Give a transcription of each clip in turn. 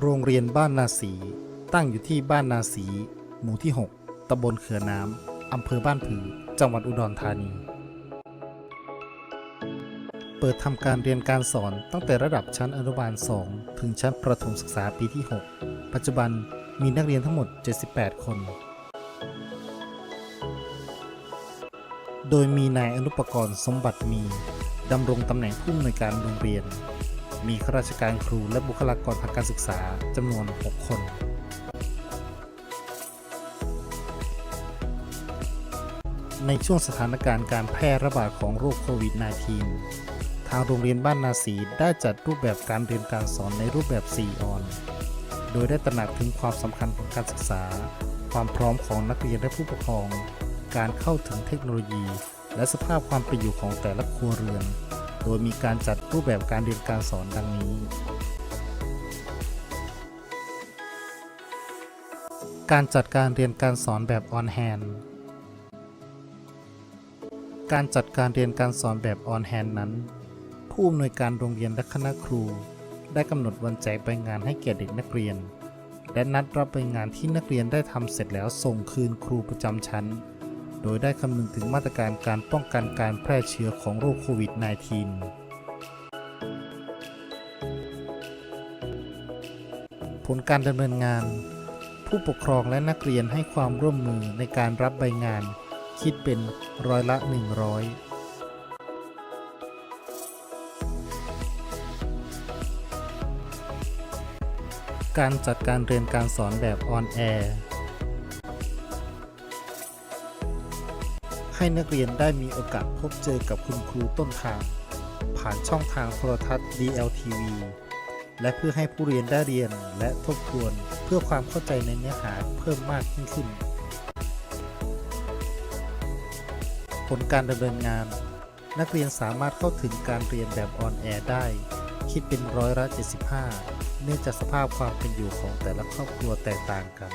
โรงเรียนบ้านนาสี ตั้งอยู่ที่บ้านนาสี หมู่ที่ 6 ตำบลเขื่อน้ำ อำเภอบ้านผือ จังหวัดอุดรธานี เปิดทำการเรียนการสอนตั้งแต่ระดับชั้นอนุบาล 2 ถึงชั้นประถมศึกษาปีที่ 6 ปัจจุบันมีนักเรียนทั้งหมด 78 คน โดยมีนายอนุปกรณ์สมบัติมีดำรงตำแหน่งผู้อำนวยการโรงเรียน มีข้าราชการครูและบุคลากรทางการศึกษาจำนวน 6 คนในช่วงสถานการณ์การแพร่ระบาดของโรคโควิด -19 ทางโรงเรียนบ้านนาสีได้จัดรูปแบบการเรียนการสอนในรูปแบบ 4 ออน โดยได้ตระหนักถึงความสำคัญของการศึกษา ความพร้อมของนักเรียนและผู้ปกครอง การเข้าถึงเทคโนโลยี และสภาพความเป็นอยู่ของแต่ละครัวเรือน โดยมีการจัดรูปแบบการเรียนการสอนดังนี้ การจัดการเรียนการสอนแบบออนแฮนการจัดการเรียนการสอนแบบออนแฮนนั้น ผู้อำนวยการโรงเรียนและคณะครู ได้กำหนดวันแจกใบงานให้แก่เด็กนักเรียน และนัดรับใบงานที่นักเรียนได้ทำเสร็จแล้วส่งคืนครูประจำชั้น โดยได้คำนึงถึงมาตรการการป้องกันการแพร่เชื้อของโรคโควิด -19 ผลการดำเนินงาน ผู้ปกครองและนักเรียนให้ความร่วมมือในการรับใบงาน คิดเป็นร้อยละ 100การจัดการเรียนการสอนแบบออนแอร์ ให้นักเรียนได้มีโอกาสพบเจอกับคุณครูต้นทาง ผ่านช่องทางโทรทัศน์ DLTV และเพื่อให้ผู้เรียนได้เรียนและทบทวนเพื่อความเข้าใจในเนื้อหาเพิ่มมากยิ่งขึ้น ผลการดำเนินงาน นักเรียนสามารถเข้าถึงการเรียนแบบออนแอร์ได้ คิดเป็นร้อยละ 75 เนื่องจากสภาพความเป็นอยู่ของแต่ละครอบครัวแตกต่างกัน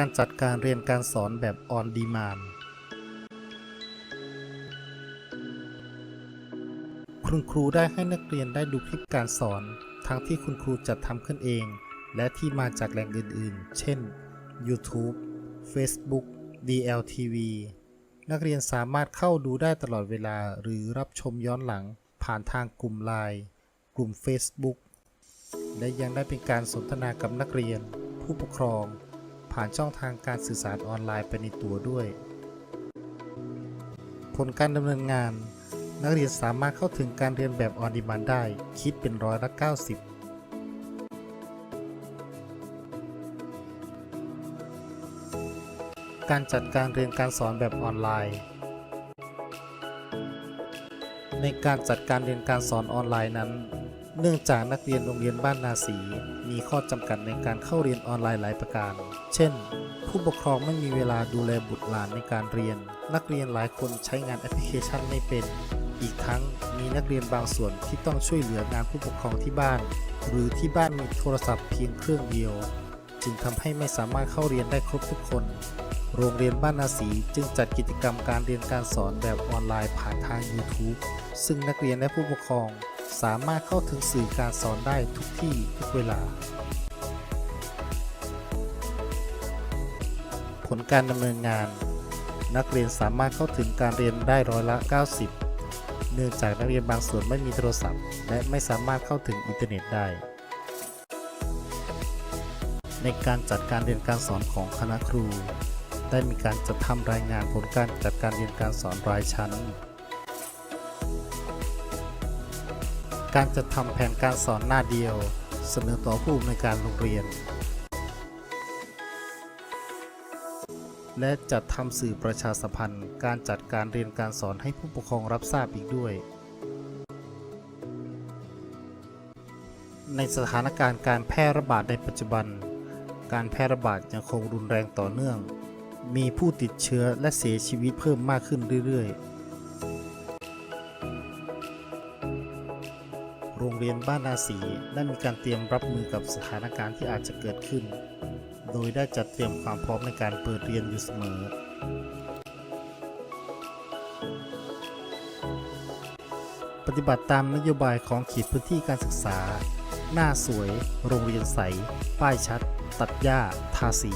การจัดการเรียนการสอนแบบออนดีมานคุณครูได้ให้นักเรียนได้ดูคลิปการสอน ทั้งที่คุณครูจัดทำขึ้นเอง และที่มาจากแหล่งอื่นๆ เช่น YouTube Facebook DLTV นักเรียนสามารถเข้าดูได้ตลอดเวลาหรือรับชมย้อนหลังผ่านทางกลุ่มไลน์กลุ่ม Facebook และยังได้เป็นการสนทนากับนักเรียน ผู้ปกครอง ผ่านช่องทางการสื่อสารออนไลน์ไปในตัวด้วย ผลการดำเนินงาน นักเรียนสามารถเข้าถึงการเรียนแบบออนดีมันได้ คิดเป็นร้อยละ 90การจัดการเรียนการสอนแบบออนไลน์ ในการจัดการเรียนการสอนออนไลน์นั้น เนื่องจากนักเรียนโรงเรียนบ้านนาสีมีข้อจำกัดในการเข้าเรียนออนไลน์หลายประการ เช่น ผู้ปกครองไม่มีเวลาดูแลบุตรหลานในการเรียน นักเรียนหลายคนใช้งานแอปพลิเคชันไม่เป็น อีกทั้งมีนักเรียนบางส่วนที่ต้องช่วยเหลืองานผู้ปกครองที่บ้าน หรือที่บ้านมีโทรศัพท์เพียงเครื่องเดียว จึงทำให้ไม่สามารถเข้าเรียนได้ครบทุกคนโรงเรียนบ้านนาสีจึงจัดกิจกรรมการเรียนการสอนแบบออนไลน์ผ่านทาง YouTube ซึ่งนักเรียนและผู้ปกครอง สามารถเข้าถึงสื่อการสอนได้ทุกที่ทุกเวลา ผลการดำเนินงาน นักเรียนสามารถเข้าถึงการเรียนได้ร้อยละ 90 เนื่องจากนักเรียนบางส่วนไม่มีโทรศัพท์ และไม่สามารถเข้าถึงอินเทอร์เน็ตได้ ในการจัดการเรียนการสอนของคณะครู ได้มีการจัดทำรายงานผลการจัดการเรียนการสอนรายชั้น การจัดทำแผนการสอนหน้าเดียว เสนอต่อผู้อำนวยการโรงเรียน และจัดทำสื่อประชาสัมพันธ์ การจัดการเรียนการสอนให้ผู้ปกครองรับทราบอีกด้วย ในสถานการณ์การแพร่ระบาดในปัจจุบัน การแพร่ระบาดยังคงรุนแรงต่อเนื่อง มีผู้ติดเชื้อและเสียชีวิตเพิ่มมากขึ้นเรื่อยๆ รงเรียนบ้านนาสีได้มีการเตรียมรับมือกับสถานการณ์ที่อาจจะเกิดขึ้น โดยได้จัดเตรียมความพร้อมในการเปิดเรียนอยู่เสมอ ปฏิบัติตามนโยบายของเขตพื้นที่การศึกษา หน้าสวย โรงเรียนใส ป้ายชัด ตัดหญ้า ทาสี